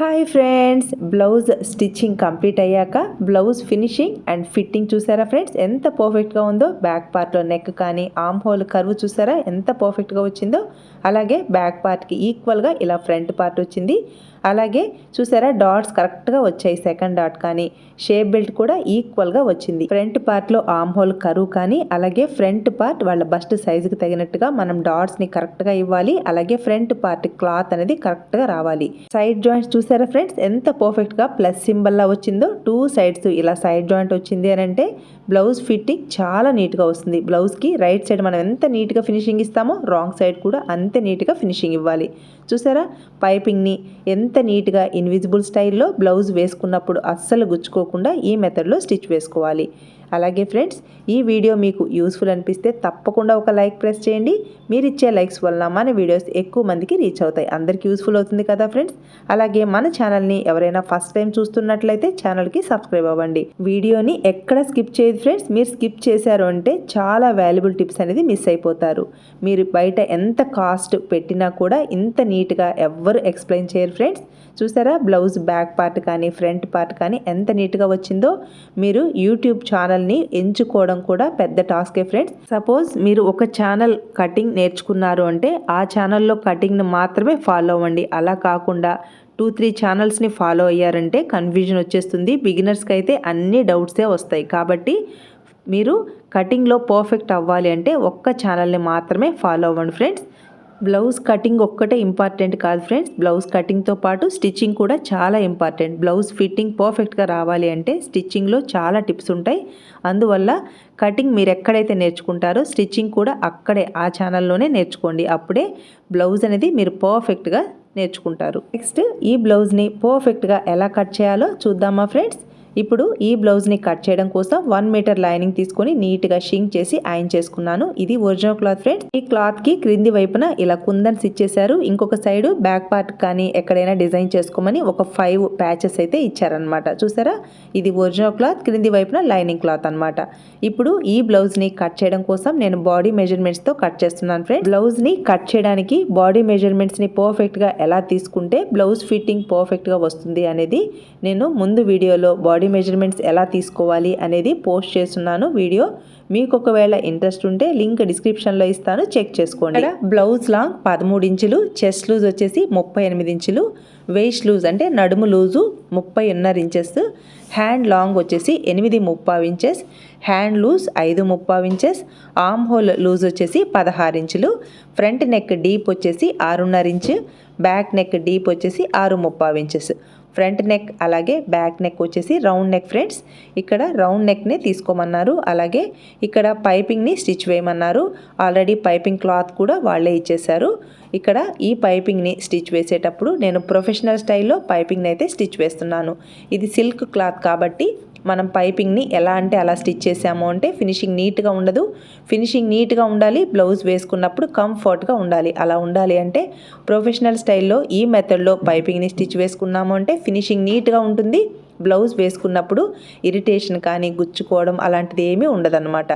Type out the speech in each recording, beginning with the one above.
Hi friends blouse stitching complete అయ్యాక blouse finishing and fitting చూసారా friends ఎంత పర్ఫెక్ట్గా ఉందో? బ్యాక్ పార్ట్లో నెక్ కానీ ఆమ్ హోల్ కర్వ్ చూసారా? ఎంత పర్ఫెక్ట్గా వచ్చిందో? అలాగే బ్యాక్ పార్ట్కి ఈక్వల్గా ఇలా ఫ్రంట్ పార్ట్ వచ్చింది. అలాగే చూసారా డాట్స్ కరెక్ట్గా వచ్చాయి సెకండ్ డాట్ కానీ. షేప్ బెల్ట్ కూడా ఈక్వల్గా వచ్చింది. ఫ్రంట్ పార్ట్లో ఆమ్ హోల్ కరువు కానీ అలాగే ఫ్రంట్ పార్ట్ వాళ్ళ బస్ట్ సైజుకి తగినట్టుగా మనం డాట్స్ని కరెక్ట్గా ఇవ్వాలి. అలాగే ఫ్రంట్ పార్ట్ క్లాత్ అనేది కరెక్ట్గా రావాలి. సైడ్ జాయింట్స్ చూసారా ఫ్రెండ్స్ ఎంత పర్ఫెక్ట్గా ప్లస్ సింబల్లా వచ్చిందో. టూ సైడ్స్ ఇలా సైడ్ జాయింట్ వచ్చింది అని అంటే బ్లౌజ్ ఫిట్టింగ్ చాలా నీట్గా వస్తుంది. బ్లౌజ్కి రైట్ సైడ్ మనం ఎంత నీట్గా ఫినిషింగ్ ఇస్తామో రాంగ్ సైడ్ కూడా అంతే నీట్గా ఫినిషింగ్ ఇవ్వాలి. చూసారా? పైపింగ్ని ఎంత నీట్గా ఇన్విజిబుల్ స్టైల్లో బ్లౌజ్ వేసుకున్నప్పుడు అస్సలు గుచ్చుకోకుండా ఈ మెథడ్లో స్టిచ్ వేసుకోవాలి. అలాగే ఫ్రెండ్స్ ఈ వీడియో మీకు యూస్ఫుల్ అనిపిస్తే తప్పకుండా ఒక లైక్ ప్రెస్ చేయండి. మీరు ఇచ్చే లైక్స్ వలన మన వీడియోస్ ఎక్కువ మందికి రీచ్ అవుతాయి. అందరికీ యూస్ఫుల్ అవుతుంది కదా ఫ్రెండ్స్? అలాగే మన ఛానల్ని ఎవరైనా ఫస్ట్ టైం చూస్తున్నట్లయితే ఛానల్కి సబ్స్క్రైబ్ అవ్వండి. వీడియోని ఎక్కడ స్కిప్ చేయదు ఫ్రెండ్స్. మీరు స్కిప్ చేశారు అంటే చాలా వాల్యుబుల్ టిప్స్ అనేది మిస్ అయిపోతారు. మీరు బయట ఎంత కాస్ట్ పెట్టినా కూడా ఇంత నీట్గా ఎవ్వరు ఎక్స్ప్లెయిన్ చేయరు ఫ్రెండ్స్. చూసారా? బ్లౌజ్ బ్యాక్ పార్ట్ కానీ ఫ్రంట్ పార్ట్ కానీ ఎంత నీట్గా వచ్చిందో మీరు యూట్యూబ్ ఛానల్ని ఎంచుకోవడం కూడా పెద్ద టాస్కే ఫ్రెండ్స్. సపోజ్ మీరు ఒక ఛానల్ కటింగ్ నేర్చుకున్నారు అంటే ఆ ఛానల్లో కటింగ్ని మాత్రమే ఫాలో అవ్వండి. అలా కాకుండా టూ త్రీ ఛానల్స్ని ఫాలో అయ్యారంటే కన్ఫ్యూజన్ వచ్చేస్తుంది. బిగినర్స్కి అయితే అన్ని డౌట్సే వస్తాయి. కాబట్టి మీరు కటింగ్లో పర్ఫెక్ట్ అవ్వాలి అంటే ఒక్క ఛానల్ని మాత్రమే ఫాలో అవ్వండి ఫ్రెండ్స్. బ్లౌజ్ కటింగ్ ఒక్కటే ఇంపార్టెంట్ కాదు ఫ్రెండ్స్. బ్లౌజ్ కటింగ్తో పాటు స్టిచ్చింగ్ కూడా చాలా ఇంపార్టెంట్. బ్లౌజ్ ఫిట్టింగ్ పర్ఫెక్ట్గా రావాలి అంటే స్టిచ్చింగ్లో చాలా టిప్స్ ఉంటాయి. అందువల్ల కటింగ్ మీరు ఎక్కడైతే నేర్చుకుంటారో స్టిచ్చింగ్ కూడా అక్కడే ఆ ఛానల్లోనే నేర్చుకోండి. అప్పుడే బ్లౌజ్ అనేది మీరు పర్ఫెక్ట్గా నేర్చుకుంటారు. నెక్స్ట్ ఈ బ్లౌజ్ని పర్ఫెక్ట్గా ఎలా కట్ చేయాలో చూద్దామా ఫ్రెండ్స్? ఇప్పుడు ఈ బ్లౌజ్ని కట్ చేయడం కోసం వన్ మీటర్ లైనింగ్ తీసుకొని నీట్గా షింక్ చేసి ఐన్ చేసుకున్నాను. ఇది ఒరిజినల్ క్లాత్ ఫ్రెండ్స్. ఈ క్లాత్కి క్రింది వైపున ఇలా కుందన్స్ ఇచ్చేశారు. ఇంకొక సైడ్ బ్యాక్ పార్ట్ కానీ ఎక్కడైనా డిజైన్ చేసుకోమని ఒక ఫైవ్ ప్యాచెస్ అయితే ఇచ్చారనమాట చూసారా? ఇది ఒరిజినల్ క్లాత్ క్రింది వైపున లైనింగ్ క్లాత్ అనమాట ఇప్పుడు ఈ బ్లౌజ్ని కట్ చేయడం కోసం నేను బాడీ మెజర్మెంట్స్తో కట్ చేస్తున్నాను ఫ్రెండ్స్. బ్లౌజ్ని కట్ చేయడానికి బాడీ మెజర్మెంట్స్ని పర్ఫెక్ట్గా ఎలా తీసుకుంటే బ్లౌజ్ ఫిట్టింగ్ పర్ఫెక్ట్గా వస్తుంది అనేది నేను ముందు వీడియోలో బాడీ మెజర్మెంట్స్ ఎలా తీసుకోవాలి అనేది పోస్ట్ చేస్తున్నాను వీడియో. మీకు ఒకవేళ ఇంట్రెస్ట్ ఉంటే లింక్ డిస్క్రిప్షన్లో ఇస్తాను. చెక్ చేసుకోండి. బ్లౌజ్ లాంగ్ పదమూడు ఇంచులు చెస్ట్ లూజ్ వచ్చేసి ముప్పై ఎనిమిది ఇంచులు వేస్ట్ లూజ్ అంటే నడుము లూజు ముప్పై ఉన్నర ఇంచెస్ హ్యాండ్ లాంగ్ వచ్చేసి ఎనిమిది ముప్పావు ఇంచెస్ హ్యాండ్ లూజ్ ఐదు ముప్పావు ఇంచెస్ ఆమ్ హోల్ లూజ్ వచ్చేసి పదహారు ఇంచులు ఫ్రంట్ నెక్ డీప్ వచ్చేసి ఆరున్నర ఇంచు బ్యాక్ నెక్ డీప్ వచ్చేసి ఆరు ముప్పావు ఇంచెస్ ఫ్రంట్ నెక్ అలాగే బ్యాక్ నెక్ వచ్చేసి రౌండ్ నెక్ ఫ్రెండ్స్. ఇక్కడ రౌండ్ నెక్నే తీసుకోమన్నారు. అలాగే ఇక్కడ పైపింగ్ని స్టిచ్ వేయమన్నారు. ఆల్రెడీ పైపింగ్ క్లాత్ కూడా వాళ్ళే ఇచ్చేశారు. ఇక్కడ ఈ పైపింగ్ని స్టిచ్ వేసేటప్పుడు నేను ప్రొఫెషనల్ స్టైల్లో పైపింగ్ని అయితే స్టిచ్ వేస్తున్నాను. ఇది సిల్క్ క్లాత్ కాబట్టి మనం పైపింగ్ని ఎలా అంటే అలా స్టిచ్ చేసాము అంటే ఫినిషింగ్ నీట్గా ఉండదు. ఫినిషింగ్ నీట్గా ఉండాలి బ్లౌజ్ వేసుకున్నప్పుడు కంఫర్ట్గా ఉండాలి. అలా ఉండాలి అంటే ప్రొఫెషనల్ స్టైల్లో ఈ మెథడ్లో పైపింగ్ని స్టిచ్ వేసుకున్నాము అంటే ఫినిషింగ్ నీట్గా ఉంటుంది. బ్లౌజ్ వేసుకున్నప్పుడు ఇరిటేషన్ కానీ గుచ్చుకోవడం అలాంటిది ఏమీ ఉండదన్నమాట.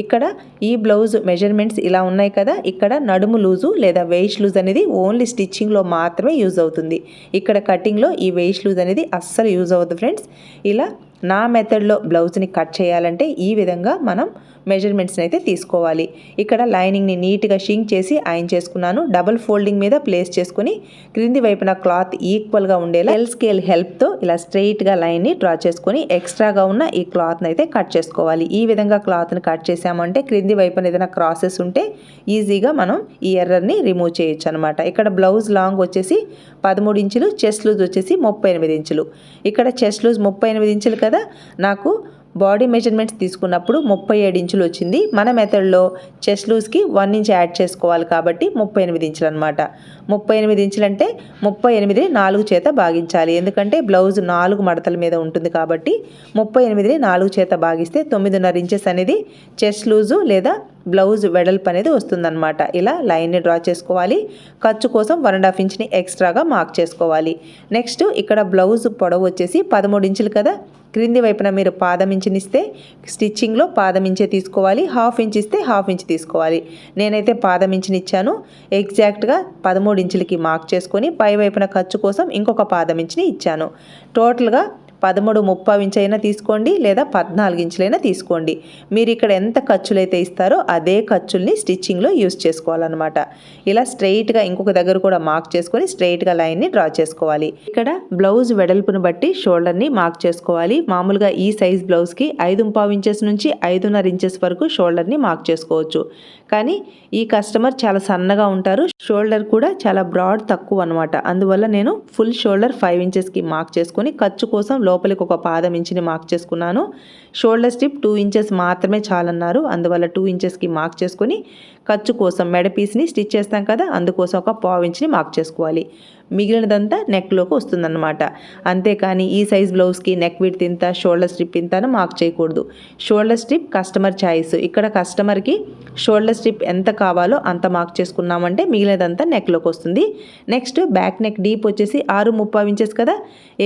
ఇక్కడ ఈ బ్లౌజ్ మెజర్మెంట్స్ ఇలా ఉన్నాయి కదా ఇక్కడ నడుము లూజు లేదా వెయిట్ లూజ్ అనేది ఓన్లీ స్టిచ్చింగ్లో మాత్రమే యూజ్ అవుతుంది. ఇక్కడ కటింగ్లో ఈ వెయిట్ లూజ్ అనేది అస్సలు యూజ్ అవ్వదు ఫ్రెండ్స్. ఇలా నా మెథడ్లో బ్లౌజ్ని కట్ చేయాలంటే ఈ విధంగా మనం మెజర్మెంట్స్ని అయితే తీసుకోవాలి. ఇక్కడ లైనింగ్ని నీట్గా షింక్ చేసి ఐన్ చేసుకున్నాను. డబుల్ ఫోల్డింగ్ మీద ప్లేస్ చేసుకుని క్రింది వైపున క్లాత్ ఈక్వల్గా ఉండేలా ఎల్ స్కేల్ హెల్ప్తో ఇలా స్ట్రెయిట్గా లైన్ని డ్రా చేసుకొని ఎక్స్ట్రాగా ఉన్న ఈ క్లాత్ని అయితే కట్ చేసుకోవాలి. ఈ విధంగా క్లాత్ని కట్ చేసామంటే క్రింది వైపున ఏదైనా క్రాసెస్ ఉంటే ఈజీగా మనం ఈ ఎర్రర్ని రిమూవ్ చేయొచ్చు అనమాట ఇక్కడ బ్లౌజ్ లాంగ్ వచ్చేసి పదమూడు ఇంచులు చెస్ట్ లూజ్ వచ్చేసి ముప్పై ఎనిమిది ఇంచులు. ఇక్కడ చెస్ట్ లూజ్ ముప్పై ఎనిమిది ఇంచులు కదా? నాకు బాడీ మెజర్మెంట్స్ తీసుకున్నప్పుడు ముప్పై ఏడు ఇంచులు వచ్చింది. మన మెథడ్లో చెస్ట్ లూజ్కి వన్ ఇంచ్ యాడ్ చేసుకోవాలి కాబట్టి ముప్పై ఎనిమిది ఇంచులు అనమాట ముప్పై ఎనిమిది ఇంచులు అంటే ముప్పై ఎనిమిదిని నాలుగు చేత భాగించాలి. ఎందుకంటే బ్లౌజ్ నాలుగు మడతల మీద ఉంటుంది కాబట్టి ముప్పై ఎనిమిదిని నాలుగు చేత భాగిస్తే తొమ్మిదిన్నర ఇంచెస్ అనేది చెస్ట్ లూజు లేదా బ్లౌజ్ వెడల్పు అనేది వస్తుందన్నమాట. ఇలా లైన్ని డ్రా చేసుకోవాలి. ఖర్చు కోసం వన్ అండ్ హాఫ్ ఇంచ్ని ఎక్స్ట్రాగా మార్క్ చేసుకోవాలి. నెక్స్ట్ ఇక్కడ బ్లౌజ్ పొడవు వచ్చేసి పదమూడు ఇంచులు కదా. క్రింది వైపున మీరు పాదం ఇంచునిస్తే స్టిచ్చింగ్లో పాదం ఇంచే తీసుకోవాలి. హాఫ్ ఇంచ్ ఇస్తే హాఫ్ ఇంచ్ తీసుకోవాలి. నేనైతే పాదం ఇంచుని ఇచ్చాను. ఎగ్జాక్ట్గా పదమూడు ఇంచులకి మార్క్ చేసుకొని పై వైపున ఖర్చు కోసం ఇంకొక పాదం ఇంచుని ఇచ్చాను. టోటల్గా పదమూడు ముప్పావు ఇంచ్ అయినా తీసుకోండి లేదా పద్నాలుగు ఇంచులైనా తీసుకోండి. మీరు ఇక్కడ ఎంత ఖర్చులైతే ఇస్తారో అదే ఖర్చుల్ని స్టిచ్చింగ్లో యూస్ చేసుకోవాలన్నమాట. ఇలా స్ట్రైట్గా ఇంకొక దగ్గర కూడా మార్క్ చేసుకొని స్ట్రైట్గా లైన్ని డ్రా చేసుకోవాలి. ఇక్కడ బ్లౌజ్ వెడల్పును బట్టి షోల్డర్ని మార్క్ చేసుకోవాలి. మామూలుగా ఈ సైజ్ బ్లౌజ్కి ఐదు పావు ఇంచెస్ నుంచి ఐదున్నర ఇంచెస్ వరకు షోల్డర్ని మార్క్ చేసుకోవచ్చు. కానీ ఈ కస్టమర్ చాలా సన్నగా ఉంటారు. షోల్డర్ కూడా చాలా బ్రాడ్ తక్కువ అనమాట అందువల్ల నేను ఫుల్ షోల్డర్ ఫైవ్ ఇంచెస్కి మార్క్ చేసుకొని ఖర్చు కోసం లోపలికి ఒక పాదం ఇంచుని మార్క్ చేసుకున్నాను. షోల్డర్ స్టిప్ టూ ఇంచెస్ మాత్రమే చాలన్నారు. అందువల్ల టూ ఇంచెస్కి మార్క్ చేసుకొని ఖర్చు కోసం మెడ పీస్ని స్టిచ్ చేస్తాం కదా అందుకోసం ఒక పావు ఇంచుని మార్క్ చేసుకోవాలి. మిగిలినదంతా నెక్లోకి వస్తుందన్నమాట. అంతేకాని ఈ సైజ్ బ్లౌజ్కి నెక్ విడ్త్ ఇంత షోల్డర్ స్ట్రిప్ ఇంత అని మార్క్ చేయకూడదు. షోల్డర్ స్ట్రిప్ కస్టమర్ ఛాయిస్ ఇక్కడ కస్టమర్కి షోల్డర్ స్ట్రిప్ ఎంత కావాలో అంత మార్క్ చేసుకున్నామంటే మిగిలినదంతా నెక్లోకి వస్తుంది. నెక్స్ట్ బ్యాక్ నెక్ డీప్ వచ్చేసి ఆరు ముప్పావు ఇంచెస్ కదా.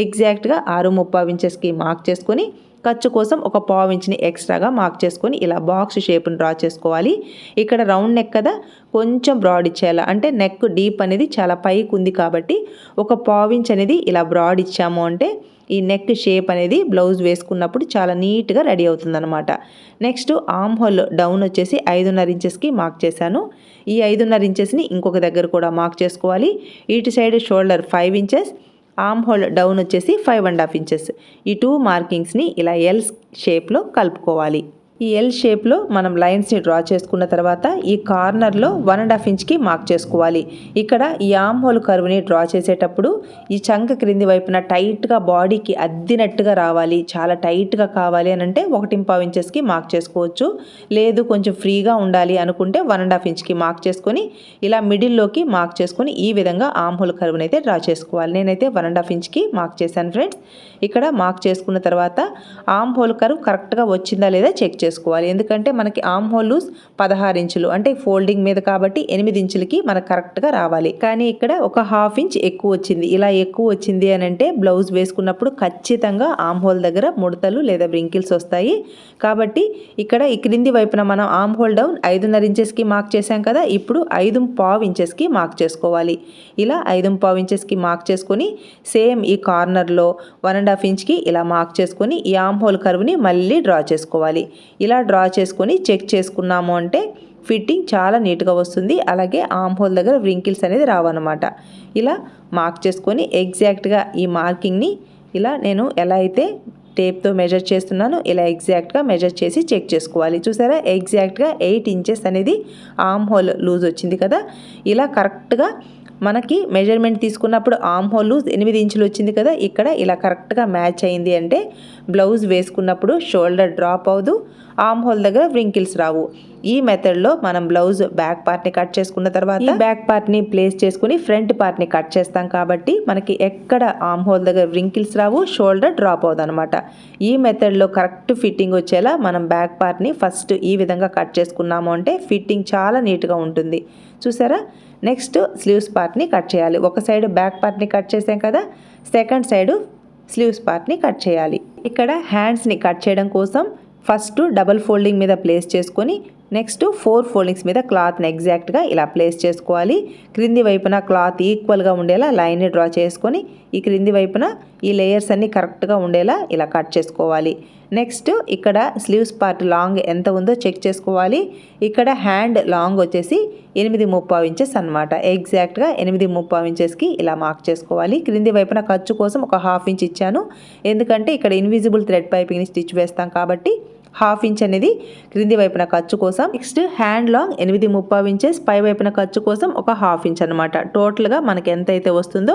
ఎగ్జాక్ట్గా ఆరు ముప్పావు ఇంచెస్కి మార్క్ చేసుకొని ఖర్చు కోసం ఒక పావు ఇంచ్ని ఎక్స్ట్రాగా మార్క్ చేసుకొని ఇలా బాక్స్ షేప్ని డ్రా చేసుకోవాలి. ఇక్కడ రౌండ్ నెక్ కదా కొంచెం బ్రాడ్ ఇచ్చేయాలి అంటే నెక్ డీప్ అనేది చాలా పైకి ఉంది కాబట్టి ఒక పావు ఇంచ్ అనేది ఇలా బ్రాడ్ ఇచ్చాము అంటే ఈ నెక్ షేప్ అనేది బ్లౌజ్ వేసుకున్నప్పుడు చాలా నీట్గా రెడీ అవుతుందన్నమాట. నెక్స్ట్ ఆమ్ హోల్ డౌన్ వచ్చేసి ఐదున్నర ఇంచెస్కి మార్క్ చేశాను. ఈ ఐదున్నర ఇంచెస్ని ఇంకొక దగ్గర కూడా మార్క్ చేసుకోవాలి. ఇటు side shoulder five inches armhole down వచ్చేసి ఫైవ్ అండ్ హాఫ్ ఇంచెస్. ఈ టూ మార్కింగ్స్ని ఇలా ఎల్ షేప్లో కలుపుకోవాలి. ఈ ఎల్ షేప్లో మనం లైన్స్ని డ్రా చేసుకున్న తర్వాత ఈ కార్నర్లో వన్ అండ్ హాఫ్ ఇంచ్కి మార్క్ చేసుకోవాలి. ఇక్కడ ఈ ఆమ్ హోల్ కర్వ్ని డ్రా చేసేటప్పుడు ఈ చంక క్రింది వైపున టైట్గా బాడీకి అద్దినట్టుగా రావాలి. చాలా టైట్గా కావాలి అని అంటే ఒకటి పావు ఇంచెస్కి మార్క్ చేసుకోవచ్చు. లేదు కొంచెం ఫ్రీగా ఉండాలి అనుకుంటే వన్ అండ్ హాఫ్ ఇంచ్కి మార్క్ చేసుకొని ఇలా మిడిల్లోకి మార్క్ చేసుకొని ఈ విధంగా ఆమ్ హోల్ కర్వ్ని అయితే డ్రా చేసుకోవాలి. నేనైతే వన్ అండ్ హాఫ్ ఇంచ్కి మార్క్ చేశాను ఫ్రెండ్స్ ఇక్కడ మార్క్ చేసుకున్న తర్వాత ఆమ్ హోల్ కర్వ్ కరెక్ట్గా వచ్చిందా లేదా చెక్ చేసుకోవాలి ఎందుకంటే మనకి ఆమ్ హోల్ పదహారు ఇంచులు అంటే ఫోల్డింగ్ మీద కాబట్టి ఎనిమిది ఇంచులకి మనకు కరెక్ట్గా రావాలి. కానీ ఇక్కడ ఒక హాఫ్ ఇంచ్ ఎక్కువ వచ్చింది. ఇలా ఎక్కువ వచ్చింది అని అంటే బ్లౌజ్ వేసుకున్నప్పుడు ఖచ్చితంగా ఆమ్ హోల్ దగ్గర ముడతలు లేదా బ్రింకిల్స్ వస్తాయి. కాబట్టి ఇక్కడ ఈ క్రింది వైపున మనం ఆమ్ హోల్ డౌన్ ఐదున్నర ఇంచెస్కి మార్క్ చేసాం కదా ఇప్పుడు ఐదు పావు ఇంచెస్కి మార్క్ చేసుకోవాలి. ఇలా ఐదు పావు ఇంచెస్కి మార్క్ చేసుకొని సేమ్ ఈ కార్నర్లో వన్ అండ్ హాఫ్ ఇంచ్కి ఇలా మార్క్ చేసుకొని ఈ ఆమ్ హోల్ కర్వ్ని మళ్ళీ డ్రా చేసుకోవాలి. ఇలా డ్రా చేసుకొని చెక్ చేసుకున్నాము అంటే ఫిట్టింగ్ చాలా నీట్గా వస్తుంది. అలాగే ఆమ్ హోల్ దగ్గర వ్రింకిల్స్ అనేది రావన్నమాట. ఇలా మార్క్ చేసుకొని ఎగ్జాక్ట్గా ఈ మార్కింగ్ని ఇలా నేను ఎలా అయితే టేప్తో మెజర్ చేస్తున్నాను ఇలా ఎగ్జాక్ట్గా మెజర్ చేసి చెక్ చేసుకోవాలి. చూసారా? ఎగ్జాక్ట్గా ఎయిట్ ఇంచెస్ అనేది ఆమ్ హోల్ లూజ్ వచ్చింది కదా? ఇలా కరెక్ట్గా మనకి మెజర్మెంట్ తీసుకున్నప్పుడు ఆమ్ హోల్ ఎనిమిది ఇంచులు వచ్చింది కదా ఇక్కడ ఇలా కరెక్ట్గా మ్యాచ్ అయింది అంటే బ్లౌజ్ వేసుకున్నప్పుడు షోల్డర్ డ్రాప్ అవ్వదు ఆమ్ హోల్ దగ్గర వ్రింకిల్స్ రావు. ఈ మెథడ్లో మనం బ్లౌజ్ బ్యాక్ పార్ట్ని కట్ చేసుకున్న తర్వాత బ్యాక్ పార్ట్ని ప్లేస్ చేసుకుని ఫ్రంట్ పార్ట్ని కట్ చేస్తాం కాబట్టి మనకి ఎక్కడ ఆమ్ హోల్ దగ్గర వ్రింకిల్స్ రావు షోల్డర్ డ్రాప్ అవ్వదు అనమాట ఈ మెథడ్లో కరెక్ట్ ఫిట్టింగ్ వచ్చేలా మనం బ్యాక్ పార్ట్ని ఫస్ట్ ఈ విధంగా కట్ చేసుకున్నాము అంటే ఫిట్టింగ్ చాలా నీట్గా ఉంటుంది. చూసారా? నెక్స్ట్ స్లీవ్స్ పార్ట్ని కట్ చేయాలి. ఒక సైడ్ బ్యాక్ పార్ట్ని కట్ చేసాం కదా సెకండ్ సైడ్ స్లీవ్స్ పార్ట్ని కట్ చేయాలి. ఇక్కడ హ్యాండ్స్ని కట్ చేయడం కోసం ఫస్ట్ డబల్ ఫోల్డింగ్ మీద ప్లేస్ చేసుకొని నెక్స్ట్ ఫోర్ ఫోల్డింగ్స్ మీద క్లాత్ని ఎగ్జాక్ట్గా ఇలా ప్లేస్ చేసుకోవాలి. క్రింది వైపున క్లాత్ ఈక్వల్గా ఉండేలా లైన్ని డ్రా చేసుకొని ఈ క్రింది వైపున ఈ లేయర్స్ అన్నీ కరెక్ట్గా ఉండేలా ఇలా కట్ చేసుకోవాలి. నెక్స్ట్ ఇక్కడ స్లీవ్స్ పార్ట్ లాంగ్ ఎంత ఉందో చెక్ చేసుకోవాలి. ఇక్కడ హ్యాండ్ లాంగ్ వచ్చేసి ఎనిమిది ముప్పావు ఇంచెస్ అనమాట ఎగ్జాక్ట్గా ఎనిమిది ముప్పావు ఇంచెస్కి ఇలా మార్క్ చేసుకోవాలి. క్రింది వైపున ఖర్చు కోసం ఒక హాఫ్ ఇంచ్ ఇచ్చాను. ఎందుకంటే ఇక్కడ ఇన్విజిబుల్ థ్రెడ్ పైపింగ్ని స్టిచ్ వేస్తాం కాబట్టి హాఫ్ ఇంచ్ అనేది క్రింది వైపున ఖర్చు కోసం నెక్స్ట్ హ్యాండ్ లాంగ్ ఎనిమిది ముప్పావు ఇంచెస్ పై వైపున ఖర్చు కోసం ఒక హాఫ్ ఇంచ్ అనమాట టోటల్గా మనకి ఎంత అయితే వస్తుందో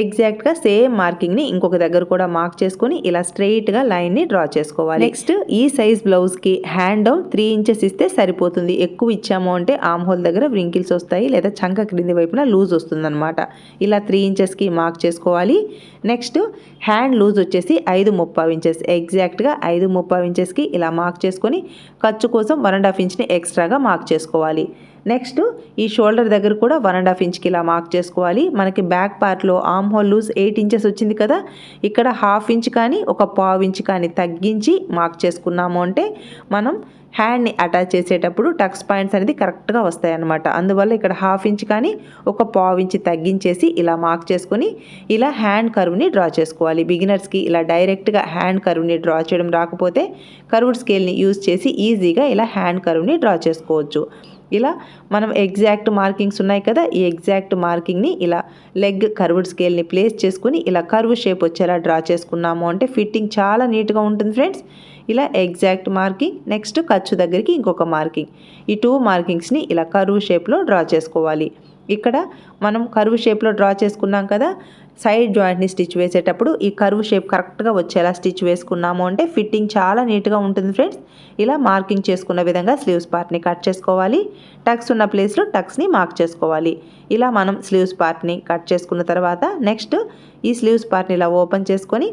ఎగ్జాక్ట్గా సేమ్ మార్కింగ్ని ఇంకొక దగ్గర కూడా మార్క్ చేసుకొని ఇలా స్ట్రెయిట్గా లైన్ని డ్రా చేసుకోవాలి. నెక్స్ట్ ఈ సైజ్ బ్లౌజ్కి హ్యాండ్ డౌన్ త్రీ ఇంచెస్ ఇస్తే సరిపోతుంది. ఎక్కువ ఇచ్చాము అంటే ఆమ్ హోల్ దగ్గర వ్రింకిల్స్ వస్తాయి లేదా చంక క్రింది వైపున లూజ్ వస్తుందన్నమాట. ఇలా త్రీ ఇంచెస్కి మార్క్ చేసుకోవాలి. నెక్స్ట్ హ్యాండ్ లూజ్ వచ్చేసి ఐదు ముప్పావు ఇంచెస్. ఎగ్జాక్ట్గా ఐదు ముప్పావు ఇంచెస్కి ఇలా మార్క్ చేసుకొని ఖర్చు కోసం వన్ అండ్ హాఫ్ ఇంచ్ని ఎక్స్ట్రాగా మార్క్ చేసుకోవాలి. నెక్స్ట్ ఈ షోల్డర్ దగ్గర కూడా వన్ అండ్ హాఫ్ ఇంచ్కి ఇలా మార్క్ చేసుకోవాలి. మనకి బ్యాక్ పార్ట్లో armhole loose eight inches వచ్చింది కదా ఇక్కడ హాఫ్ ఇంచ్ కానీ ఒక పావు ఇంచ్ కానీ తగ్గించి మార్క్ చేసుకున్నాము అంటే మనం హ్యాండ్ని అటాచ్ చేసేటప్పుడు టక్స్ పాయింట్స్ అనేది కరెక్ట్గా వస్తాయి అన్నమాట. అందువల్ల ఇక్కడ హాఫ్ ఇంచ్ కానీ ఒక పావు ఇంచ్ తగ్గించేసి ఇలా మార్క్ చేసుకొని ఇలా హ్యాండ్ కర్వ్ని డ్రా చేసుకోవాలి. బిగినర్స్కి ఇలా డైరెక్ట్గా హ్యాండ్ కర్వ్ని డ్రా చేయడం రాకపోతే కర్వ్డ్ స్కేల్ని యూజ్ చేసి ఈజీగా ఇలా హ్యాండ్ కర్వ్ని డ్రా చేసుకోవచ్చు. ఇలా మనం ఎగ్జాక్ట్ మార్కింగ్స్ ఉన్నాయి కదా ఈ ఎగ్జాక్ట్ మార్కింగ్ని ఇలా లెగ్ కర్వ్డ్ స్కేల్ని ప్లేస్ చేసుకుని ఇలా కర్వ్ షేప్ వచ్చేలా డ్రా చేసుకున్నాము. అంటే ఫిట్టింగ్ చాలా నీట్గా ఉంటుంది ఫ్రెండ్స్ ఇలా ఎగ్జాక్ట్ మార్కింగ్ నెక్స్ట్ ఖర్చు దగ్గరికి ఇంకొక మార్కింగ్ ఈ టూ మార్కింగ్స్ని ఇలా కర్వ్ షేప్లో డ్రా చేసుకోవాలి. ఇక్కడ మనం కర్వ్ షేప్లో డ్రా చేసుకున్నాం కదా సైడ్ జాయింట్ని స్టిచ్ వేసేటప్పుడు ఈ కర్వ్ షేప్ కరెక్ట్గా వచ్చేలా స్టిచ్ వేసుకున్నాము అంటే ఫిట్టింగ్ చాలా నీట్గా ఉంటుంది ఫ్రెండ్స్. ఇలా మార్కింగ్ చేసుకున్న విధంగా స్లీవ్స్ పార్ట్ని కట్ చేసుకోవాలి. టక్స్ ఉన్న ప్లేస్లో టక్స్ని మార్క్ చేసుకోవాలి. ఇలా మనం స్లీవ్స్ పార్ట్ని కట్ చేసుకున్న తర్వాత నెక్స్ట్ ఈ స్లీవ్స్ పార్ట్ని ఇలా ఓపెన్ చేసుకొని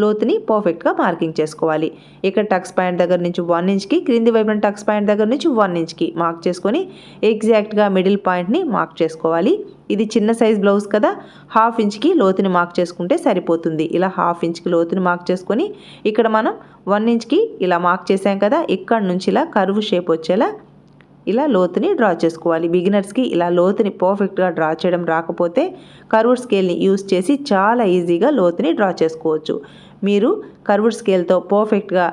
లోతుని పర్ఫెక్ట్గా మార్కింగ్ చేసుకోవాలి. ఇక్కడ టక్స్ పాయింట్ దగ్గర నుంచి వన్ ఇంచ్కి క్రింది వైపున టక్స్ పాయింట్ దగ్గర నుంచి వన్ ఇంచ్కి మార్క్ చేసుకొని ఎగ్జాక్ట్గా మిడిల్ పాయింట్ని మార్క్ చేసుకోవాలి. ఇది చిన్న సైజ్ బ్లౌజ్ కదా హాఫ్ ఇంచ్కి లోతుని మార్క్ చేసుకుంటే సరిపోతుంది. ఇలా హాఫ్ ఇంచ్కి లోతుని మార్క్ చేసుకొని ఇక్కడ మనం వన్ ఇంచ్కి ఇలా మార్క్ చేసాం కదా ఇక్కడ నుంచి ఇలా కరువు షేప్ వచ్చేలా ఇలా లోతుని డ్రా చేసుకోవాలి. బిగినర్స్కి ఇలా లోతుని పర్ఫెక్ట్గా డ్రా చేయడం రాకపోతే కర్వ్డ్ స్కేల్ని యూస్ చేసి చాలా ఈజీగా లోతుని డ్రా చేసుకోవచ్చు. మీరు కర్వ్డ్ స్కేల్తో పర్ఫెక్ట్గా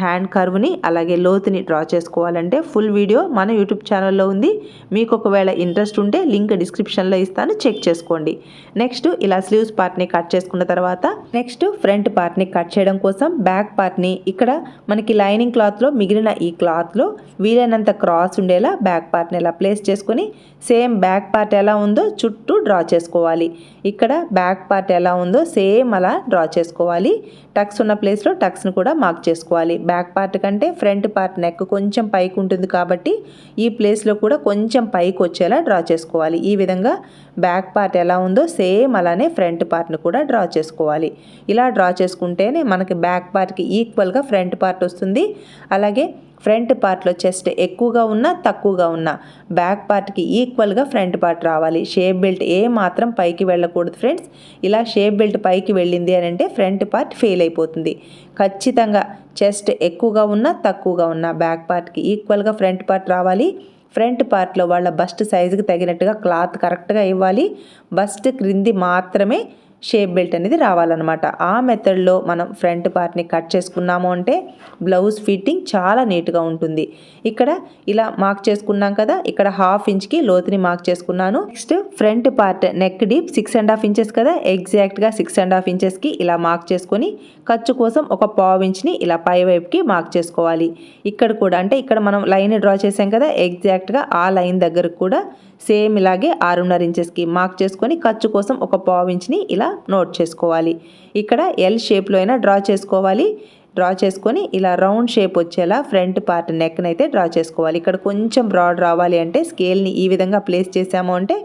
హ్యాండ్ కర్వ్ని అలాగే లోతుని డ్రా చేసుకోవాలంటే ఫుల్ వీడియో మన యూట్యూబ్ ఛానల్లో ఉంది. మీకు ఒకవేళ ఇంట్రెస్ట్ ఉంటే లింక్ డిస్క్రిప్షన్లో ఇస్తాను. చెక్ చేసుకోండి. నెక్స్ట్ ఇలా స్లీవ్స్ పార్ట్ని కట్ చేసుకున్న తర్వాత నెక్స్ట్ ఫ్రంట్ పార్ట్ని కట్ చేయడం కోసం బ్యాక్ పార్ట్ని ఇక్కడ మనకి లైనింగ్ క్లాత్లో మిగిలిన ఈ క్లాత్లో వీలైనంత క్రాస్ ఉండేలా బ్యాక్ పార్ట్ని ఇలా ప్లేస్ చేసుకొని సేమ్ బ్యాక్ పార్ట్ ఎలా ఉందో చుట్టూ డ్రా చేసుకోవాలి. ఇక్కడ బ్యాక్ పార్ట్ ఎలా ఉందో సేమ్ అలా డ్రా చేసుకోవాలి. టక్స్ ఉన్న ప్లేస్లో టక్స్ని కూడా మార్క్ చేసుకోవాలి. బ్యాక్ పార్ట్ కంటే ఫ్రంట్ పార్ట్ నెక్ కొంచెం పైకి ఉంటుంది కాబట్టి ఈ ప్లేస్లో కూడా కొంచెం పైకి వచ్చేలా డ్రా చేసుకోవాలి. ఈ విధంగా బ్యాక్ పార్ట్ ఎలా ఉందో సేమ్ అలానే ఫ్రంట్ పార్ట్ని కూడా డ్రా చేసుకోవాలి. ఇలా డ్రా చేసుకుంటేనే మనకి బ్యాక్ పార్ట్కి ఈక్వల్గా ఫ్రంట్ పార్ట్ వస్తుంది. అలాగే ఫ్రంట్ పార్ట్లో చెస్ట్ ఎక్కువగా ఉన్నా తక్కువగా ఉన్నా బ్యాక్ పార్ట్కి ఈక్వల్గా ఫ్రంట్ పార్ట్ రావాలి. షేప్ బెల్ట్ ఏ మాత్రం పైకి వెళ్ళకూడదు ఫ్రెండ్స్. ఇలా షేప్ బెల్ట్ పైకి వెళ్ళింది అని అంటే ఫ్రంట్ పార్ట్ ఫెయిల్ అయిపోతుంది. ఖచ్చితంగా చెస్ట్ ఎక్కువగా ఉన్నా తక్కువగా ఉన్నా బ్యాక్ పార్ట్కి ఈక్వల్గా ఫ్రంట్ పార్ట్ రావాలి. ఫ్రంట్ పార్ట్లో వాళ్ళ బస్ట్ సైజుకి తగినట్టుగా క్లాత్ కరెక్ట్గా ఇవ్వాలి. బస్ట్ క్రింది మాత్రమే షేప్ బెల్ట్ అనేది రావాలన్నమాట. ఆ మెథడ్లో మనం ఫ్రంట్ పార్ట్ని కట్ చేసుకున్నాము అంటే బ్లౌజ్ ఫిట్టింగ్ చాలా నీట్గా ఉంటుంది. ఇక్కడ ఇలా మార్క్ చేసుకున్నాం కదా ఇక్కడ హాఫ్ ఇంచ్కి లోతుని మార్క్ చేసుకున్నాను. Next front part neck deep six and half inches కదా ఎగ్జాక్ట్గా సిక్స్ అండ్ హాఫ్ ఇంచెస్కి ఇలా మార్క్ చేసుకొని ఖర్చు కోసం ఒక పావు ఇంచ్ని ఇలా పై వైపుకి మార్క్ చేసుకోవాలి. ఇక్కడ కూడా అంటే ఇక్కడ మనం లైన్ డ్రా చేసాం కదా ఎగ్జాక్ట్గా ఆ లైన్ దగ్గర కూడా సేమ్ ఇలాగే ఆరున్నర ఇంచెస్కి మార్క్ చేసుకొని ఖర్చు కోసం ఒక పావు ఇంచ్ని ఇలా నోట్ చేసుకోవాలి. ఇక్కడ ఎల్ షేప్లో అయినా డ్రా చేసుకోవాలి. డ్రా చేసుకొని ఇలా రౌండ్ షేప్ వచ్చేలా ఫ్రంట్ పార్ట్ నెక్ని అయితే డ్రా చేసుకోవాలి. ఇక్కడ కొంచెం బ్రాడ్ రావాలి అంటే స్కేల్ని ఈ విధంగా ప్లేస్ చేసాము అంటే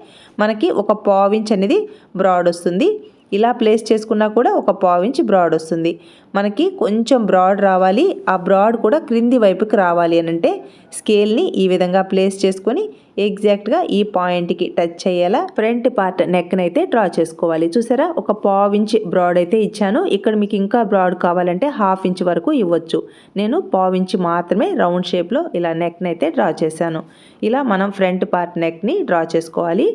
మనకి ఒక పావించ్ అనేది బ్రాడ్ వస్తుంది. ఇలా ప్లేస్ చేసుకున్నా కూడా ఒక పావు బ్రాడ్ వస్తుంది. మనకి కొంచెం బ్రాడ్ రావాలి. ఆ బ్రాడ్ కూడా క్రింది వైపుకి రావాలి అని అంటే స్కేల్ని ఈ విధంగా ప్లేస్ చేసుకొని ఎగ్జాక్ట్గా ఈ పాయింట్కి టచ్ అయ్యేలా ఫ్రంట్ పార్ట్ నెక్ని అయితే డ్రా చేసుకోవాలి. చూసారా? ఒక పావు ఇంచ్ బ్రాడ్ అయితే ఇచ్చాను. ఇక్కడ మీకు ఇంకా బ్రాడ్ కావాలంటే హాఫ్ ఇంచ్ వరకు ఇవ్వచ్చు. నేను పావు ఇంచ్ మాత్రమే రౌండ్ షేప్లో ఇలా నెక్ని అయితే డ్రా చేశాను. ఇలా మనం ఫ్రంట్ పార్ట్ నెక్ని డ్రా చేసుకోవాలి.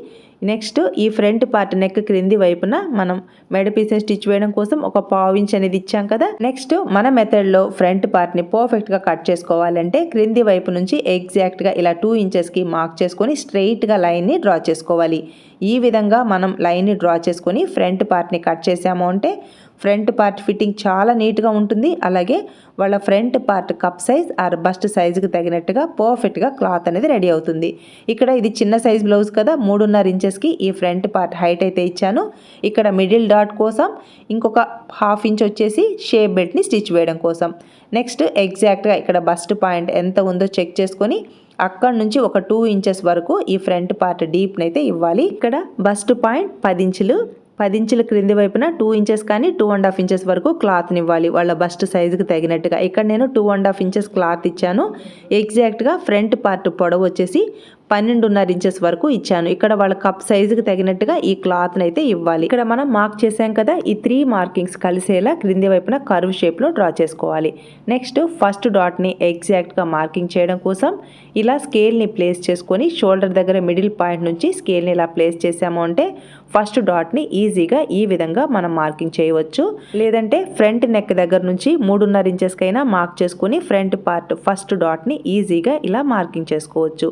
నెక్స్ట్ ఈ ఫ్రంట్ పార్ట్ నెక్ క్రింది వైపున మనం మెడ పీసెస్ స్టిచ్ వేయడం కోసం ఒక పావు ఇంచ్ అనేది ఇచ్చాం కదా. నెక్స్ట్ మన మెథడ్లో ఫ్రంట్ పార్ట్ని పర్ఫెక్ట్గా కట్ చేసుకోవాలంటే క్రింది వైపు నుంచి ఎగ్జాక్ట్గా ఇలా టూ ఇంచెస్కి మార్క్ చేసుకొని స్ట్రెయిట్గా లైన్ని డ్రా చేసుకోవాలి. ఈ విధంగా మనం లైన్ని డ్రా చేసుకొని ఫ్రంట్ పార్ట్ని కట్ చేసాము అంటే ఫ్రంట్ పార్ట్ ఫిట్టింగ్ చాలా నీట్గా ఉంటుంది. అలాగే వాళ్ళ front part cup size or bust సైజుకి తగినట్టుగా పర్ఫెక్ట్గా క్లాత్ అనేది రెడీ అవుతుంది. ఇక్కడ ఇది చిన్న సైజ్ బ్లౌజ్ కదా మూడున్నర ఇంచెస్కి ఈ ఫ్రంట్ పార్ట్ హైట్ అయితే ఇచ్చాను. ఇక్కడ మిడిల్ డాట్ కోసం ఇంకొక హాఫ్ ఇంచ్ వచ్చేసి షేప్ బెల్ట్ని స్టిచ్ వేయడం కోసం. నెక్స్ట్ ఎగ్జాక్ట్గా ఇక్కడ బస్ట్ పాయింట్ ఎంత ఉందో చెక్ చేసుకొని అక్కడ నుంచి ఒక టూ ఇంచెస్ వరకు ఈ ఫ్రంట్ పార్ట్ డీప్ని అయితే ఇవ్వాలి. ఇక్కడ బస్ట్ పాయింట్ పది ఇంచులు పది ఇంచుల క్రింది వైపున టూ ఇంచెస్ కానీ టూ అండ్ హాఫ్ ఇంచెస్ వరకు క్లాత్ని ఇవ్వాలి. వాళ్ళ బస్ట్ సైజుకి తగినట్టుగా. ఇక్కడ నేను two and half inches cloth ఇచ్చాను. ఎగ్జాక్ట్గా ఫ్రంట్ పార్ట్ పొడవు వచ్చేసి పన్నెండున్నర ఇంచెస్ వరకు ఇచ్చాను. ఇక్కడ వాళ్ళ కప్ సైజుకి తగినట్టుగా ఈ క్లాత్ని అయితే ఇవ్వాలి. ఇక్కడ మనం మార్క్ చేసాం కదా ఈ త్రీ మార్కింగ్స్ కలిసేలా క్రింది వైపున కర్వ్ షేప్లో డ్రా చేసుకోవాలి. నెక్స్ట్ ఫస్ట్ డాట్ని ఎగ్జాక్ట్గా మార్కింగ్ చేయడం కోసం ఇలా స్కేల్ని ప్లేస్ చేసుకొని షోల్డర్ దగ్గర మిడిల్ పాయింట్ నుంచి స్కేల్ని ఇలా ప్లేస్ చేసాము అంటే ఫస్ట్ డాట్ని ఈజీగా ఈ విధంగా మనం మార్కింగ్ చేయవచ్చు. లేదంటే ఫ్రంట్ నెక్ దగ్గర నుంచి మూడున్నర ఇంచెస్కైనా మార్క్ చేసుకొని ఫ్రంట్ పార్ట్ ఫస్ట్ డాట్ని ఈజీగా ఇలా మార్కింగ్ చేసుకోవచ్చు.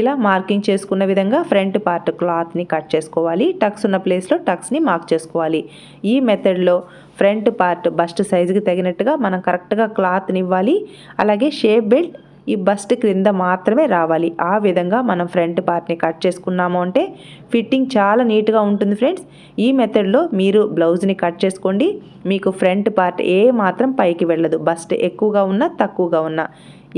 ఇలా మార్కింగ్ చేసుకున్న విధంగా ఫ్రంట్ పార్ట్ క్లాత్ని కట్ చేసుకోవాలి. టక్స్ ఉన్న ప్లేస్లో టక్స్ని మార్క్ చేసుకోవాలి. ఈ మెథడ్లో ఫ్రంట్ పార్ట్ బస్ట్ సైజుకి తగినట్టుగా మనం కరెక్ట్గా క్లాత్ని ఇవ్వాలి. అలాగే షేప్ బెల్ట్ ఈ బస్ట్ క్రింద మాత్రమే రావాలి. ఆ విధంగా మనం ఫ్రంట్ పార్ట్ని కట్ చేసుకున్నాము అంటే ఫిట్టింగ్ చాలా నీట్గా ఉంటుంది ఫ్రెండ్స్. ఈ మెథడ్లో మీరు బ్లౌజ్ని కట్ చేసుకోండి. మీకు ఫ్రంట్ పార్ట్ ఏ మాత్రం పైకి వెళ్ళదు. బస్ట్ ఎక్కువగా ఉన్నా తక్కువగా ఉన్నా.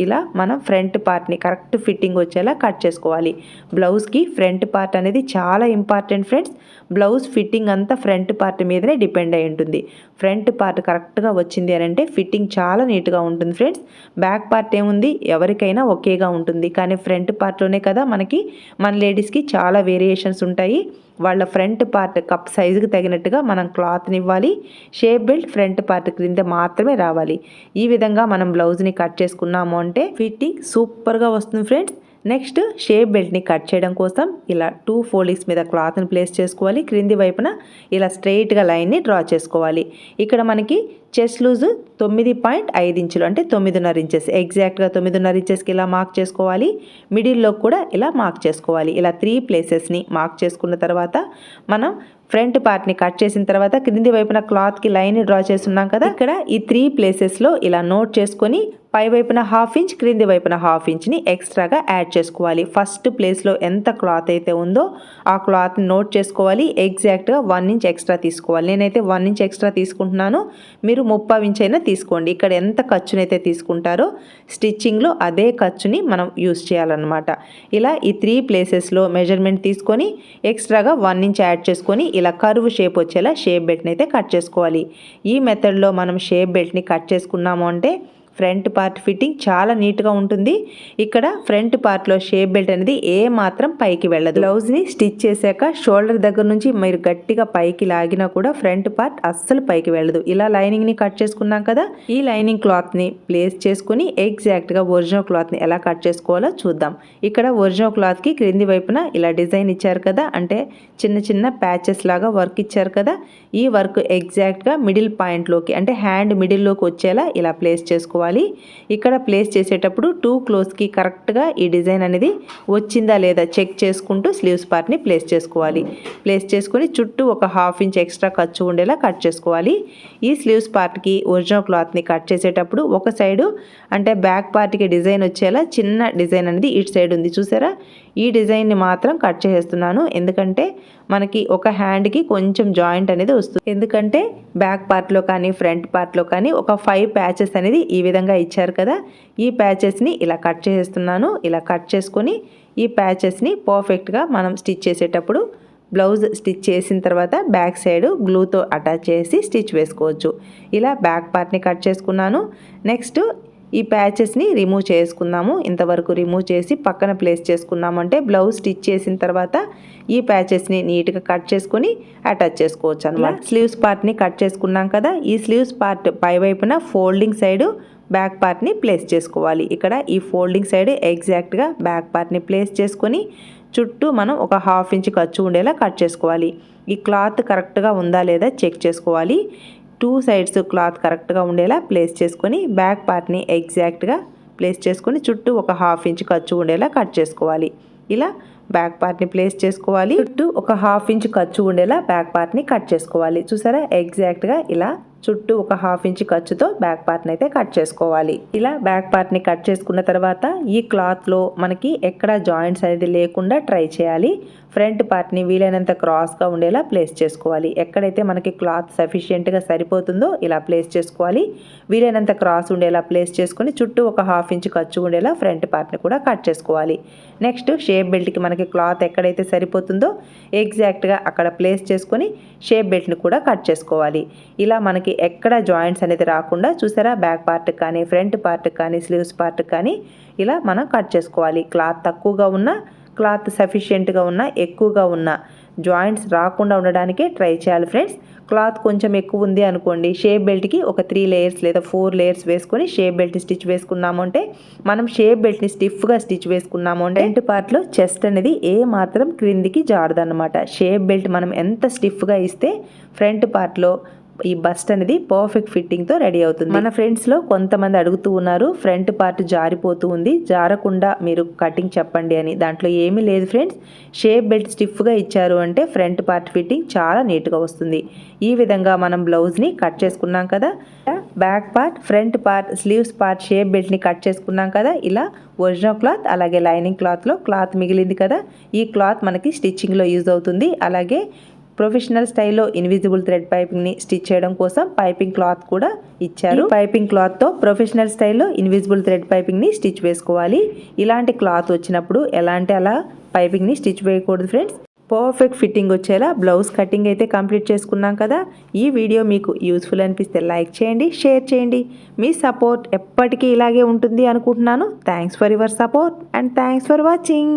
ఇలా మనం ఫ్రంట్ పార్ట్ని కరెక్ట్ ఫిట్టింగ్ వచ్చేలా కట్ చేసుకోవాలి. బ్లౌజ్కి ఫ్రంట్ పార్ట్ అనేది చాలా ఇంపార్టెంట్ ఫ్రెండ్స్. బ్లౌజ్ ఫిట్టింగ్ అంతా ఫ్రంట్ పార్ట్ మీదనే డిపెండ్ అయి ఉంటుంది. ఫ్రంట్ పార్ట్ కరెక్ట్గా వచ్చింది అని అంటే ఫిట్టింగ్ చాలా నీట్గా ఉంటుంది ఫ్రెండ్స్. బ్యాక్ పార్ట్ ఏముంది? ఎవరికైనా ఒకేగా ఉంటుంది. కానీ ఫ్రంట్ పార్ట్లోనే కదా మనకి మన లేడీస్కి చాలా వేరియేషన్స్ ఉంటాయి. వాళ్ళ ఫ్రంట్ పార్ట్ కప్ సైజుకి తగినట్టుగా మనం క్లాత్ని ఇవ్వాలి. షేప్ బెల్ట్ ఫ్రంట్ పార్ట్ క్రింద మాత్రమే రావాలి. ఈ విధంగా మనం బ్లౌజ్ని కట్ చేసుకున్నాము అంటే ఫిట్టింగ్ సూపర్గా వస్తుంది ఫ్రెండ్స్. నెక్స్ట్ షేప్ బెల్ట్ని కట్ చేయడం కోసం ఇలా టూ ఫోల్డింగ్స్ మీద క్లాత్ని ప్లేస్ చేసుకోవాలి. క్రింది వైపున ఇలా స్ట్రైట్గా లైన్ని డ్రా చేసుకోవాలి. ఇక్కడ మనకి చెస్ట్ లూజు తొమ్మిది పాయింట్ ఐదు ఇంచులు అంటే తొమ్మిదిన్నర ఇంచెస్. ఎగ్జాక్ట్గా తొమ్మిదిన్నర ఇంచెస్కి ఇలా మార్క్ చేసుకోవాలి. మిడిల్లో కూడా ఇలా మార్క్ చేసుకోవాలి. ఇలా త్రీ ప్లేసెస్ని మార్క్ చేసుకున్న తర్వాత మనం ఫ్రంట్ పార్ట్ని కట్ చేసిన తర్వాత క్రింది వైపున క్లాత్కి లైన్ డ్రా చేస్తున్నాం కదా. ఇక్కడ ఈ త్రీ ప్లేసెస్లో ఇలా నోట్ చేసుకొని పై వైపున హాఫ్ ఇంచ్ క్రింది వైపున హాఫ్ ఇంచ్ని ఎక్స్ట్రాగా యాడ్ చేసుకోవాలి. ఫస్ట్ ప్లేస్లో ఎంత క్లాత్ అయితే ఉందో ఆ క్లాత్ని నోట్ చేసుకోవాలి. ఎగ్జాక్ట్గా వన్ ఇంచ్ ఎక్స్ట్రా తీసుకోవాలి. నేనైతే వన్ ఇంచ్ ఎక్స్ట్రా తీసుకుంటున్నాను. మీరు ముప్పై ఇంచ్ అయినా తీసుకోండి. ఇక్కడ ఎంత ఖర్చునైతే తీసుకుంటారో స్టిచ్చింగ్లో అదే ఖర్చుని మనం యూస్ చేయాలన్నమాట. ఇలా ఈ త్రీ ప్లేసెస్లో మెజర్మెంట్ తీసుకొని ఎక్స్ట్రాగా వన్ ఇంచ్ యాడ్ చేసుకొని ఇలా కరువు షేప్ వచ్చేలా షేప్ బెల్ట్ని అయితే కట్ చేసుకోవాలి. ఈ మెథడ్లో మనం షేప్ బెల్ట్ని కట్ చేసుకున్నాము అంటే ఫ్రంట్ పార్ట్ ఫిట్టింగ్ చాలా నీట్గా ఉంటుంది. ఇక్కడ ఫ్రంట్ పార్ట్లో షేప్ బెల్ట్ అనేది ఏ మాత్రం పైకి వెళ్ళదు. బ్లౌజ్ని స్టిచ్ చేశాక షోల్డర్ దగ్గర నుంచి మీరు గట్టిగా పైకి లాగినా కూడా ఫ్రంట్ పార్ట్ అస్సలు పైకి వెళ్ళదు. ఇలా లైనింగ్ని కట్ చేసుకున్నాం కదా ఈ లైనింగ్ క్లాత్ని ప్లేస్ చేసుకుని ఎగ్జాక్ట్గా ఒరిజినల్ క్లాత్ని ఎలా కట్ చేసుకోవాలో చూద్దాం. ఇక్కడ ఒరిజినల్ క్లాత్కి క్రింది వైపున ఇలా డిజైన్ ఇచ్చారు కదా అంటే చిన్న చిన్న ప్యాచెస్ లాగా వర్క్ ఇచ్చారు కదా ఈ వర్క్ ఎగ్జాక్ట్గా మిడిల్ పాయింట్లోకి అంటే హ్యాండ్ మిడిల్లోకి వచ్చేలా ఇలా ప్లేస్ చేసుకోవాలి. ఇక్కడ ప్లేస్ చేసేటప్పుడు టూ క్లోజ్కి కరెక్ట్గా ఈ డిజైన్ అనేది వచ్చిందా లేదా చెక్ చేసుకుంటూ స్లీవ్స్ పార్ట్ని ప్లేస్ చేసుకోవాలి. ప్లేస్ చేసుకొని చుట్టూ ఒక హాఫ్ ఇంచ్ ఎక్స్ట్రా ఖర్చు ఉండేలా కట్ చేసుకోవాలి. ఈ స్లీవ్స్ పార్ట్కి ఒరిజినల్ క్లాత్ని కట్ చేసేటప్పుడు ఒక సైడు అంటే బ్యాక్ పార్ట్కి డిజైన్ వచ్చేలా చిన్న డిజైన్ అనేది ఇటు సైడ్ ఉంది. చూసారా? ఈ డిజైన్ని మాత్రం కట్ చేసేస్తున్నాను. ఎందుకంటే మనకి ఒక హ్యాండ్కి కొంచెం జాయింట్ అనేది వస్తుంది. ఎందుకంటే బ్యాక్ పార్ట్లో కానీ ఫ్రంట్ పార్ట్లో కానీ ఒక ఫైవ్ ప్యాచెస్ అనేది ఈ విధంగా ఇచ్చారు కదా ఈ ప్యాచెస్ని ఇలా కట్ చేసేస్తున్నాను ఇలా కట్ చేసుకొని ఈ ప్యాచెస్ని పర్ఫెక్ట్గా మనం స్టిచ్ చేసేటప్పుడు బ్లౌజ్ స్టిచ్ చేసిన తర్వాత బ్యాక్ సైడ్ గ్లూతో అటాచ్ చేసి స్టిచ్ వేసుకోవచ్చు. ఇలా బ్యాక్ పార్ట్ని కట్ చేసుకున్నాను. నెక్స్ట్ ఈ ప్యాచెస్ని రిమూవ్ చేసుకుందాము. ఇంతవరకు రిమూవ్ చేసి పక్కన ప్లేస్ చేసుకున్నామంటే బ్లౌజ్ స్టిచ్ చేసిన తర్వాత ఈ ప్యాచెస్ని నీట్గా కట్ చేసుకొని అటాచ్ చేసుకోవచ్చు అనమాట స్లీవ్స్ పార్ట్ని కట్ చేసుకున్నాం కదా ఈ స్లీవ్స్ పార్ట్ పై వైపున ఫోల్డింగ్ సైడ్ బ్యాక్ పార్ట్ని ప్లేస్ చేసుకోవాలి. ఇక్కడ ఈ ఫోల్డింగ్ సైడ్ ఎగ్జాక్ట్గా బ్యాక్ పార్ట్ని ప్లేస్ చేసుకొని చుట్టూ మనం ఒక హాఫ్ ఇంచ్ ఖర్చు ఉండేలా కట్ చేసుకోవాలి. ఈ క్లాత్ కరెక్ట్గా ఉందా లేదా చెక్ చేసుకోవాలి. టూ సైడ్స్ క్లాత్ కరెక్ట్గా ఉండేలా ప్లేస్ చేసుకొని బ్యాక్ పార్ట్ని ఎగ్జాక్ట్గా ప్లేస్ చేసుకొని చుట్టూ ఒక హాఫ్ ఇంచ్ ఖర్చు ఉండేలా కట్ చేసుకోవాలి. ఇలా బ్యాక్ పార్ట్ని ప్లేస్ చేసుకోవాలి. చుట్టూ ఒక హాఫ్ ఇంచ్ ఖర్చు ఉండేలా బ్యాక్ పార్ట్ని కట్ చేసుకోవాలి. చూసారా? ఎగ్జాక్ట్గా ఇలా చుట్టూ ఒక హాఫ్ ఇంచ్ ఖర్చుతో బ్యాక్ పార్ట్ని అయితే కట్ చేసుకోవాలి. ఇలా బ్యాక్ పార్ట్ని కట్ చేసుకున్న తర్వాత ఈ క్లాత్లో మనకి ఎక్కడ జాయింట్స్ అనేది లేకుండా ట్రై చేయాలి. ఫ్రంట్ పార్ట్ని వీలైనంత క్రాస్గా ఉండేలా ప్లేస్ చేసుకోవాలి. ఎక్కడైతే మనకి క్లాత్ సఫిషియెంట్గా సరిపోతుందో ఇలా ప్లేస్ చేసుకోవాలి. వీలైనంత క్రాస్ ఉండేలా ప్లేస్ చేసుకొని చుట్టూ ఒక హాఫ్ ఇంచ్ ఖర్చు ఉండేలా ఫ్రంట్ పార్ట్ని కూడా కట్ చేసుకోవాలి. నెక్స్ట్ షేప్ బెల్ట్కి మనకి క్లాత్ ఎక్కడైతే సరిపోతుందో ఎగ్జాక్ట్గా అక్కడ ప్లేస్ చేసుకొని షేప్ బెల్ట్ని కూడా కట్ చేసుకోవాలి. ఇలా మనకి ఎక్కడ జాయింట్స్ అనేది రాకుండా చూసారా? బ్యాక్ పార్ట్ కానీ ఫ్రంట్ పార్ట్ కానీ స్లీవ్స్ పార్ట్ కానీ ఇలా మనం కట్ చేసుకోవాలి. క్లాత్ తక్కువగా ఉన్న క్లాత్ సఫిషియెంట్గా ఉన్నా ఎక్కువగా ఉన్న జాయింట్స్ రాకుండా ఉండడానికే ట్రై చేయాలి ఫ్రెండ్స్. క్లాత్ కొంచెం ఎక్కువ ఉంది అనుకోండి షేప్ బెల్ట్కి ఒక త్రీ లేయర్స్ లేదా ఫోర్ లేయర్స్ వేసుకొని షేప్ బెల్ట్ స్టిచ్ వేసుకున్నాము అంటే మనం షేప్ బెల్ట్ని స్టిఫ్గా స్టిచ్ వేసుకున్నాము అంటే ఫ్రంట్ పార్ట్లో చెస్ట్ అనేది ఏ మాత్రం క్రిందికి జారదన్నమాట. షేప్ బెల్ట్ మనం ఎంత స్టిఫ్గా ఇస్తే ఫ్రంట్ పార్ట్లో ఈ బస్ట్ అనేది పర్ఫెక్ట్ ఫిట్టింగ్తో రెడీ అవుతుంది. మన ఫ్రెండ్స్లో కొంతమంది అడుగుతూ ఉన్నారు ఫ్రంట్ పార్ట్ జారిపోతూ ఉంది జారకుండా మీరు కటింగ్ చెప్పండి అని. దాంట్లో ఏమీ లేదు ఫ్రెండ్స్ షేప్ బెల్ట్ స్టిఫ్గా ఇచ్చారు అంటే ఫ్రంట్ పార్ట్ ఫిట్టింగ్ చాలా నీట్గా వస్తుంది. ఈ విధంగా మనం బ్లౌజ్ని కట్ చేసుకున్నాం కదా. Back part front part sleeves part shape బెల్ట్ని cut చేసుకున్నాం కదా. ఇలా ఒరిజినల్ క్లాత్ అలాగే లైనింగ్ క్లాత్లో క్లాత్ మిగిలింది కదా. ఈ క్లాత్ మనకి స్టిచ్చింగ్లో యూజ్ అవుతుంది. అలాగే ప్రొఫెషనల్ స్టైల్లో ఇన్విజిబుల్ థ్రెడ్ పైపింగ్ని స్టిచ్ చేయడం కోసం పైపింగ్ క్లాత్ కూడా ఇచ్చారు. పైపింగ్ క్లాత్తో ప్రొఫెషనల్ స్టైల్లో ఇన్విజిబుల్ థ్రెడ్ పైపింగ్ని స్టిచ్ వేసుకోవాలి. ఇలాంటి క్లాత్ వచ్చినప్పుడు ఎలాంటి అలా పైపింగ్ని స్టిచ్ వేయకూడదు ఫ్రెండ్స్. పర్ఫెక్ట్ ఫిట్టింగ్ వచ్చేలా బ్లౌజ్ కటింగ్ అయితే కంప్లీట్ చేసుకున్నాం కదా. ఈ వీడియో మీకు యూస్ఫుల్ అనిపిస్తే లైక్ చేయండి షేర్ చేయండి. మీ సపోర్ట్ ఎప్పటికీ ఇలాగే ఉంటుంది అనుకుంటున్నాను. Thanks for your support and thanks for watching.